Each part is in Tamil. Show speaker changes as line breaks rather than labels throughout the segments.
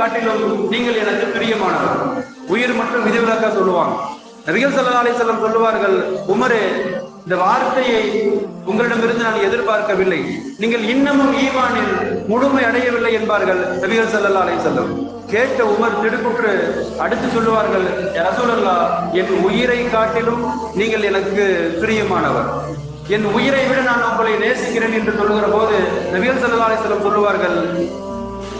காட்டிலும் நீங்கள் எனக்கு பிரியமானவர். உயிர் மற்றும் விதிவிலக்கா சொல்லுவாங்க. நபிகள் சல்லா அலி செல்லம் சொல்லுவார்கள் உமரே இந்த வார்த்தையை உங்களிடமிருந்து நான் எதிர்பார்க்கவில்லை. நீங்கள் இன்னமும் ஈமானில் முழுமை அடையவில்லை என்பார்கள் நபிகள் சல்லா அலைஹி செல்லம் கேட்ட உமர் திடுக்குற்று அடுத்து சொல்லுவார்கள் ரசூலல்லா என் உயிரை காட்டிலும் நீங்கள் எனக்கு பிரியமானவர். என் உயிரை விட நான் உங்களை நேசிக்கிறேன் என்று சொல்லுகிற போது நபிகள் சல்லா அலைஹி வஸல்லம் சொல்லுவார்கள்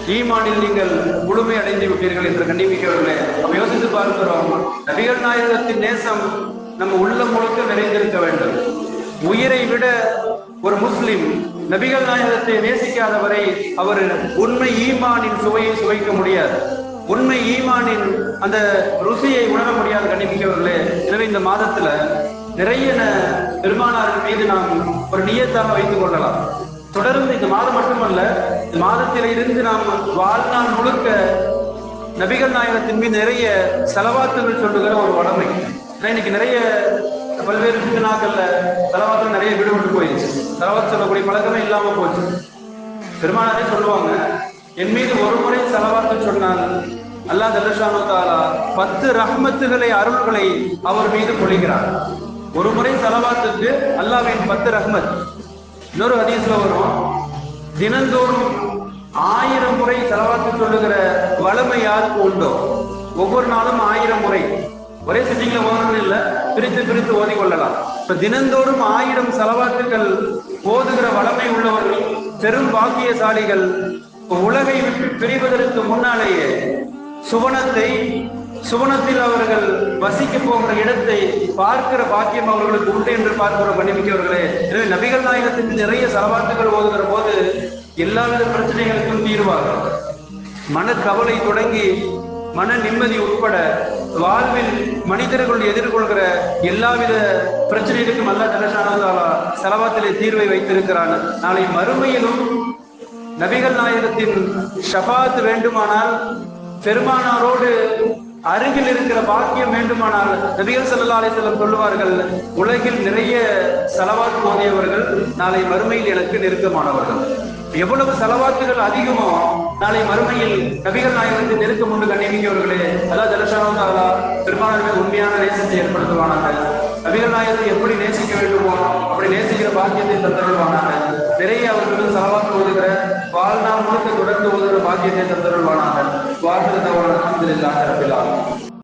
ஈமானில் நீங்கள் முழுமை அடைந்து விட்டீர்கள் என்று கண்டிப்பிக்கவில்லை நம்ம யோசித்து பார்க்கிறோம் நபிகள் நாயகத்தின் நேசம் நம்ம உள்ள முழுக்க நிறைந்திருக்க வேண்டும். உயிரை விட ஒரு முஸ்லிம் நபிகள் நாயகத்தை நேசிக்காதவரை அவர் உண்மை ஈமானின் சுவையை சுவைக்க முடியாது. உண்மை ஈமானின் அந்த ருசியை உணர முடியாது கண்டிப்பிக்கவில்லை எனவே இந்த மாதத்துல நிறைய ந- பெருமானாரின் மீது நாம் ஒரு நியத்தாக வைத்துக் கொள்ளலாம். தொடர்ந்து இந்த மாதம் மட்டுமல்ல மாதத்தில இருந்து நாம் வாழ்நாள் முழுக்க நபிகள் நாயகத்தின் மீது நிறைய செலவாத்துகள் சொல்லுகிற ஒரு வளமை. ஏன்னா இன்னைக்கு நிறைய பல்வேறு பித்தனாக்கள்ல செலவாத்து நிறைய விடுபட்டு போயிடுச்சு. செலவாத்து சொல்லக்கூடிய பழக்கமே இல்லாம போச்சு. பெருமானாரே சொல்லுவாங்க என் மீது ஒரு முறை செலவாத்து சொன்னால் அல்லாஹ் ஜல்லஷானு தாலா பத்து ரஹ்மத்துகளை அருள்களை அவர் மீது பொழிகிறார். ஒரு முறை செலவாத்துக்கு அல்லாவின் பத்து ரஹ்மத். இன்னொரு ஹதீஸ்ல வரும் தினந்தோறும் ஆயிரம் முறை செலவாத்து சொல்லுகிற வளமை யாருக்கு உண்டோ? ஒவ்வொரு நாளும் ஆயிரம் முறை. ஒரே சிட்டிங்ல ஓதணும் இல்ல பிரித்து பிரித்து ஓதி கொள்ளலாம். இப்ப தினந்தோறும் ஆயிரம் செலவாத்துக்கள் ஓதுகிற வளமை உள்ளவர்கள் பெரும் பாக்கியசாலிகள் உலகை விட்டு பிரிவதற்கு முன்னாலேயே சுவனத்தை சுவனத்தில் அவர்கள் வசிக்க போகிற இடத்தை பார்க்கிற பாக்கியம் அவர்களுக்கு உண்டு என்று பார்க்கிற மன்னிமிக்கவர்களே எனவே நபிகள் நாயகத்திற்கு நிறைய செலவாட்டுகள் ஓதுகிற போது எல்லாவித பிரச்சனைகளுக்கும் தீர்வாகும் மனக்கவலை தொடங்கி மன நிம்மதி உட்பட வாழ்வில் மனிதர்கள் எதிர்கொள்கிற எல்லாவித பிரச்சனைகளுக்கும் அல்லா தலசானதாலா செலவாத்திலே தீர்வை வைத்திருக்கிறான். நாளை மறுமையிலும் நபிகள் நாயகத்தின் ஷபாத் வேண்டுமானால் பெருமானாரோடு அருகில் இருக்கிற பாக்கியம் வேண்டுமானால் நபிகள் ஸல்லல்லாஹு அலைஹி சொல்லுவார்கள் உலகில் நிறைய செலவாக்கு ஓதியவர்கள் நாளை மறுமையில் எனக்கு நெருக்கமானவர்கள். எவ்வளவு செலவாக்குகள் அதிகமோ நாளை மறுமையில் நபிகள் நாயகத்தின் நெருக்கம் உண்டு கண்ணியமிக்கவர்களே அதாவது ஜலஷானு தாலா பெருமானார்கள் உண்மையான நேசத்தை ஏற்படுத்துவானாங்க நபிகள் நாயகத்தை எப்படி நேசிக்க வேண்டுமோ அப்படி நேசிக்கிற பாக்கியத்தை தந்தருள்வானாங்க நிறைய அவர்களுக்கு செலவாக்கு ஓதுகிற வாழ்நாள் முழுக்க தொடர்ந்து பாக்கியத்தை தந்தருள்வானாக. வாழ்க்கை தவறு அலமதுல்லாஹி ரபிலாகும்